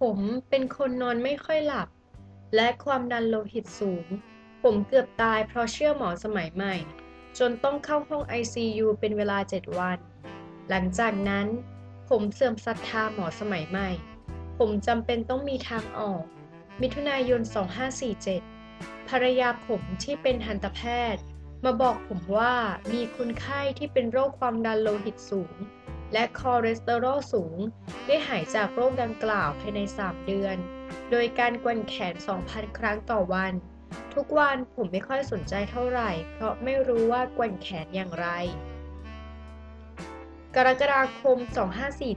ผมเป็นคนนอนไม่ค่อยหลับ และความดันโลหิตสูง ผมเกือบตายเพราะเชื่อหมอสมัยใหม่ จนต้องเข้าห้อง ICU เป็นเวลา 7 วัน หลังจากนั้น ผมเสื่อมศรัทธาหมอสมัยใหม่ ผมจำเป็นต้องมีทางออก มิถุนายน 2547 ภรรยาผมที่เป็นทันตแพทย์ มาบอกผมว่ามีคนไข้ที่เป็นโรคความดันโลหิตสูง และคอเลสเตอรอลสูง ได้หายจากโรคดังกล่าวภายใน 3 เดือน โดยการกวนแขน 2,000 ครั้งต่อวัน ทุกวันผมไม่ค่อยสนใจเท่าไหร่ เพราะไม่รู้ว่ากวนแขนอย่างไร กรกฎาคม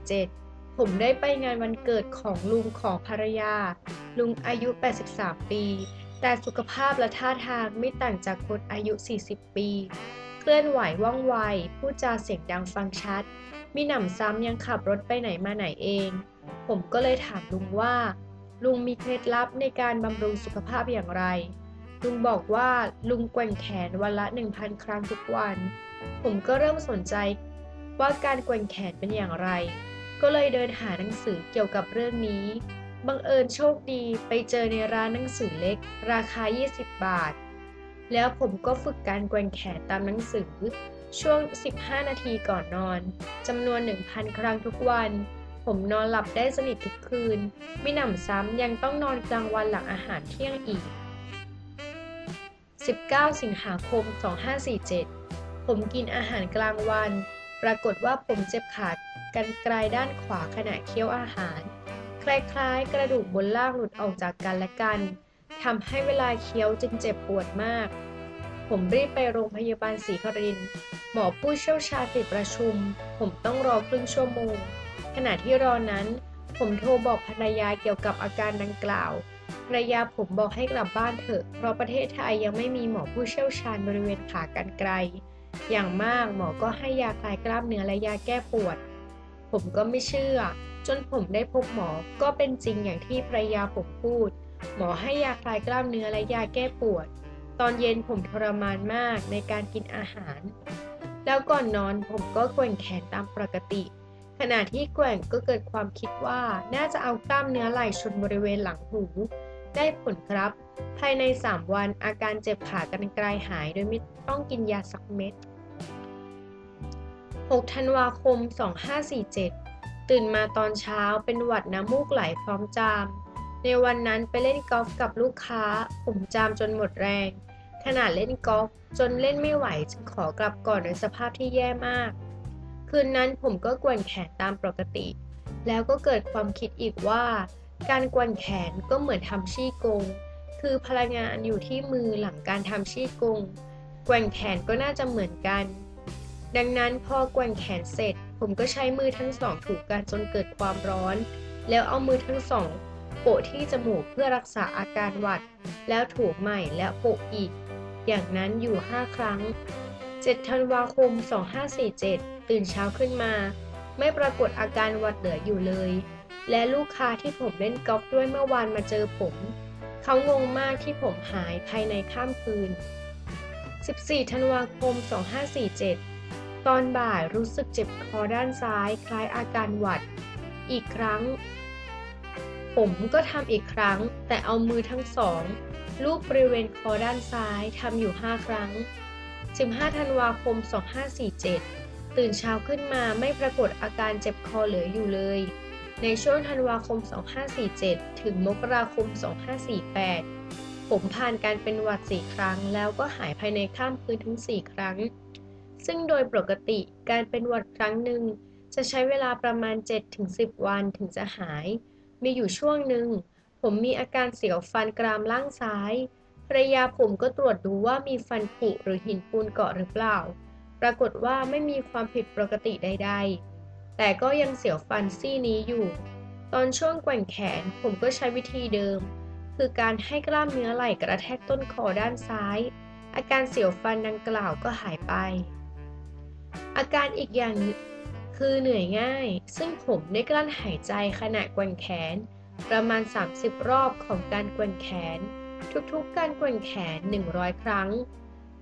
2547 ผมได้ไปงานวันเกิดของลุงของภรรยา ลุงอายุ 83 ปี แต่สุขภาพและท่าทางไม่ต่างจากคนอายุ 40 ปี เคลื่อนไหวว่องไว พูดจาเสียงดังฟังชัด มีหนำซ้ำยังขับรถไปไหนมาไหนเอง ผมก็เลยถามลุงว่า ลุงมีเคล็ดลับในการบำรุงสุขภาพอย่างไร ลุงบอกว่าลุงแกว่งแขนวันละ 1,000 ครั้งทุกวัน ผมก็เริ่มสนใจว่าการแกว่งแขนเป็นอย่างไร ก็เลยเดินหาหนังสือเกี่ยวกับเรื่องนี้ บังเอิญโชคดีไปเจอในร้านหนังสือเล็ก ราคา 20 บาท แล้วผมก็ฝึกการแกว่งแขนตามหนังสือ ช่วง 15 นาทีก่อนนอนจำนวน 1,000 ครั้งทุกวัน ผมนอนหลับได้สนิททุกคืน ไม่หนำซ้ำยังต้องนอนกลางวันหลังอาหารเที่ยงอีก 19 สิงหาคม 2547 ผมกินอาหารกลางวัน ปรากฏว่าผมเจ็บขาดกันไกลด้านขวาขณะเคี้ยวอาหาร คล้ายๆ กระดูกบนล่างหลุดออกจากกันและกัน ทำให้เวลาเคี้ยวจึงเจ็บปวดมาก ผมรีบไปโรงพยาบาลศรีคริน หมอผู้เชี่ยวชาญติดประชุม ผมต้องรอครึ่งชั่วโมง ขณะที่รอนั้น ผมโทรบอกภรรยาเกี่ยวกับอาการดังกล่าว ภรรยาผมบอกให้กลับบ้านเถอะ เพราะประเทศไทยยังไม่มีหมอผู้เชี่ยวชาญบริเวณขากรรไกร อย่างมากหมอก็ให้ยาคลายกล้ามเนื้อและยาแก้ปวด ผมก็ไม่เชื่อ จนผมได้พบหมอ ก็เป็นจริงอย่างที่ภรรยาผมพูด หมอให้ยาคลายกล้ามเนื้อและยาแก้ปวด ตอนเย็นผมทรมานมากในการกินอาหาร แล้วก่อนนอนผมก็แกว่งแขนตามปกติ ขณะที่แกว่งก็เกิดความคิดว่าน่าจะเอากล้ามเนื้อไหล่ชนบริเวณหลังหู ได้ผลครับ ภายใน 3 วันอาการเจ็บขากรรไกรหายโดยไม่ต้องกินยาสักเม็ด 6 ธันวาคม 2547 ตื่นมาตอนเช้าเป็นหวัดน้ำมูกไหลพร้อมจาม ในวันนั้นไปเล่นกอล์ฟกับลูกค้า ผมจามจนหมดแรง ขนาดเล่นกอล์ฟจนเล่นไม่ไหวจึงขอกลับก่อนในสภาพที่แย่มาก คืนนั้นผมก็กวนแขนตามปกติ แล้วก็เกิดความคิดอีกว่า การกวนแขนก็เหมือนทำชี้กง คือพลังงานอยู่ที่มือหลังการทำชี้กงแกว่งแขนก็น่าจะเหมือนกัน ดังนั้นพอแกว่งแขนเสร็จ ผมก็ใช้มือทั้งสองถูกกันจนเกิดความร้อน แล้วเอามือทั้งสอง โปะที่จมูกเพื่อรักษาอาการหวัด แล้วถูใหม่และโปะอีก อย่างนั้นอยู่ 5 ครั้ง 7 ธันวาคม 2547 ตื่นเช้าขึ้นมา ไม่ปรากฏอาการหวัดเหลืออยู่เลย และลูกค้าที่ผมเล่นกอล์ฟด้วยเมื่อวานมาเจอผม เขางงมากที่ผมหายภายในข้ามคืน 14 ธันวาคม 2547 ตอนบ่ายรู้สึกเจ็บคอด้านซ้ายคล้ายอาการหวัด อีกครั้ง ผมก็ทำอีกครั้ง แต่เอามือทั้งสองลูบบริเวณคอด้านซ้ายทำอยู่ 5 ครั้ง 15 ธันวาคม 2547 ตื่นเช้าขึ้นมาไม่ปรากฏอาการเจ็บคอเหลืออยู่เลย ในช่วงธันวาคม 2547 ถึงมกราคม 2548 ผมผ่านการเป็นหวัด 4 ครั้ง แล้วก็หายภายในข้ามคืนถึง 4 ครั้ง ซึ่งโดยปกติการเป็นหวัดครั้งหนึ่งจะใช้เวลาประมาณ 7-10 วันถึงจะหาย มีอยู่ช่วงหนึ่ง ผมมีอาการเสียวฟันกรามล่างซ้ายภรรยาผมก็ตรวจดูว่ามีฟันผุหรือหินปูนเกาะหรือเปล่า ปรากฏว่าไม่มีความผิดปกติใด ๆ แต่ก็ยังเสียวฟันซี่นี้อยู่ ตอนช่วงแกว่งแขนผมก็ใช้วิธีเดิม คือการให้กล้ามเนื้อไหล่กระแทกต้นคอด้านซ้าย อาการเสียวฟันดังกล่าวก็หายไป อาการอีกอย่าง คือเหนื่อยง่าย ซึ่งผมได้กลั้นหายใจขณะกว่งแขน ประมาณ 30 รอบของการกว่งแขน ทุกๆ การกว่งแขน 100 ครั้ง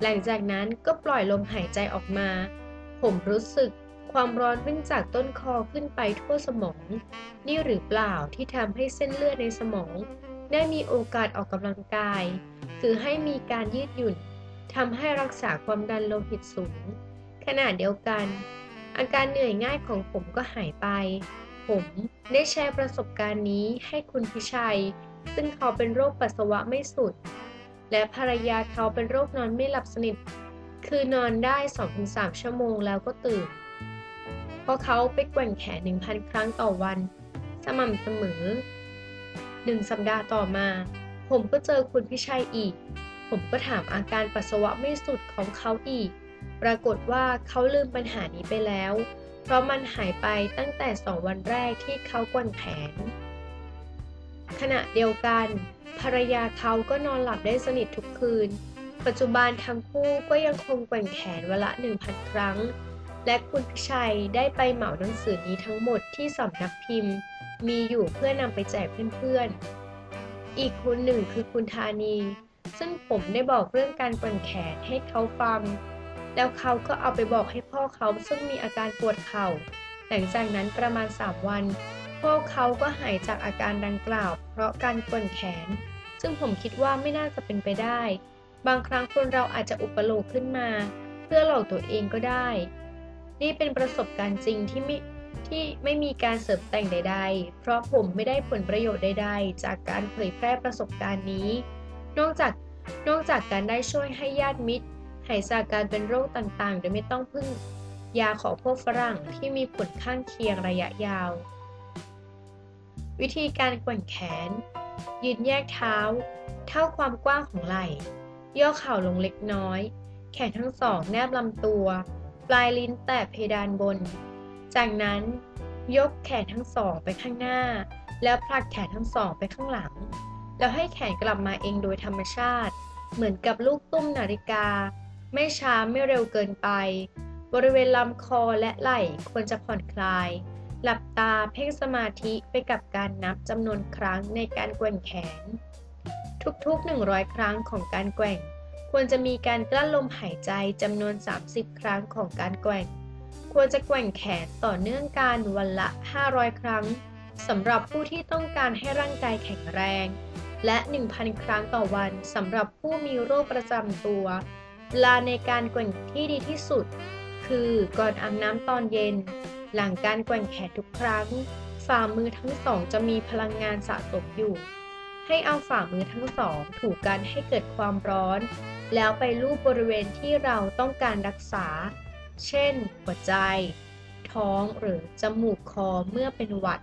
หลังจากนั้นก็ปล่อยลมหายใจออกมา ผมรู้สึกความร้อนวิ่งจากต้นคอขึ้นไปทั่วสมอง นี่หรือเปล่าที่ทำให้เส้นเลือดในสมอง ได้มีโอกาสออกกำลังกาย คือให้มีการยืดหยุ่นทำให้รักษาความดันโลหิตสูง ขณะเดียวกัน อาการเหนื่อยง่ายของผมก็หายไป ผมได้แชร์ประสบการณ์นี้ให้คุณพิชัย ซึ่งเขาเป็นโรคปัสสาวะไม่สุด และภรรยาเขาเป็นโรคนอนไม่หลับสนิท คือนอนได้ 2-3 ชั่วโมงแล้วก็ตื่น เพราะเขาไปแกว่งแขน 1,000 ครั้งต่อวัน สม่ำเสมอหนึ่งสัปดาห์ต่อมา ผมก็เจอคุณพิชัยอีก ผมก็ถามอาการปัสสาวะไม่สุดของเขาอีก ปรากฏว่าเขาลืมปัญหานี้ไปแล้ว เพราะมันหายไปตั้งแต่สองวันแรกที่เขากวนแขน ขณะเดียวกัน ภรรยาเขาก็นอนหลับได้สนิททุกคืน ปัจจุบันทั้งคู่ก็ยังคงแกว่งแขนวันละ 1,000 ครั้ง และคุณพิชัยได้ไปเหมาหนังสือนี้ทั้งหมดที่สำนักพิมพ์ มีอยู่เพื่อนำไปแจกเพื่อนๆ อีกคนหนึ่งคือคุณธานี ซึ่งผมได้บอกเรื่องการแกว่งแขนให้เขาฟัง แล้วเขาก็เอาไปบอกให้พ่อเขาซึ่งมีอาการปวดเข่า หลังจากนั้นประมาณ 3 วัน พ่อเขาก็หายจากอาการดังกล่าว เพราะการกวนแขน ซึ่งผมคิดว่าไม่น่าจะเป็นไปได้ บางครั้งคนเราอาจจะอุปโลกขึ้นมา เพื่อหลอกตัวเองก็ได้ นี่เป็นประสบการณ์จริงที่ไม่ที่ไม่มีการเสริมแต่งใด ๆ เพราะผมไม่ได้ผลประโยชน์ใด ๆ จากการเผยแพร่ประสบการณ์นี้ นอกจากนอกจากการได้ช่วยให้ญาติมิตร หายจากการเป็นโรคต่างๆ โดยไม่ต้องพึ่งยาของพวกฝรั่งที่มีผลข้างเคียงระยะยาว วิธีการกวนแขน ยืนแยกเท้า เท่าความกว้างของไหล่ย่อเข่าลงเล็กน้อย แขนทั้งสองแนบลำตัว ปลายลิ้นแตะเพดานบน จากนั้นยกแขนทั้งสองไปข้างหน้า แล้วผลักแขนทั้งสองไปข้างหลัง แล้วให้แขนกลับมาเองโดยธรรมชาติ เหมือนกับลูกตุ้มนาฬิกา ไม่ช้าไม่เร็วเกินไป บริเวณลำคอและไหล่ควรจะผ่อนคลาย หลับตาเพ่งสมาธิไปกับการนับจำนวนครั้งในการแกว่งแขน ทุกๆ 100 ครั้งของการแกว่ง ควรจะมีการกลั้นลมหายใจจำนวน 30 ครั้งของการแกว่ง ควรจะแกว่งแขนต่อเนื่องกันวันละ 500 ครั้งสำหรับผู้ที่ต้องการให้ร่างกายแข็งแรง และ 1,000 ครั้งต่อวันสำหรับผู้มีโรคประจำตัว เวลาในการแกว่งที่ดีที่สุด คือก่อนอาบน้ำตอนเย็น หลังการแกว่งแขนทุกครั้ง ฝ่ามือทั้งสองจะมีพลังงานสะสมอยู่ ให้เอาฝ่ามือทั้งสองถูกกันให้เกิดความร้อน แล้วไปลูบบริเวณที่เราต้องการรักษา เช่น หัวใจ ท้องหรือจมูกคอเมื่อเป็นหวัด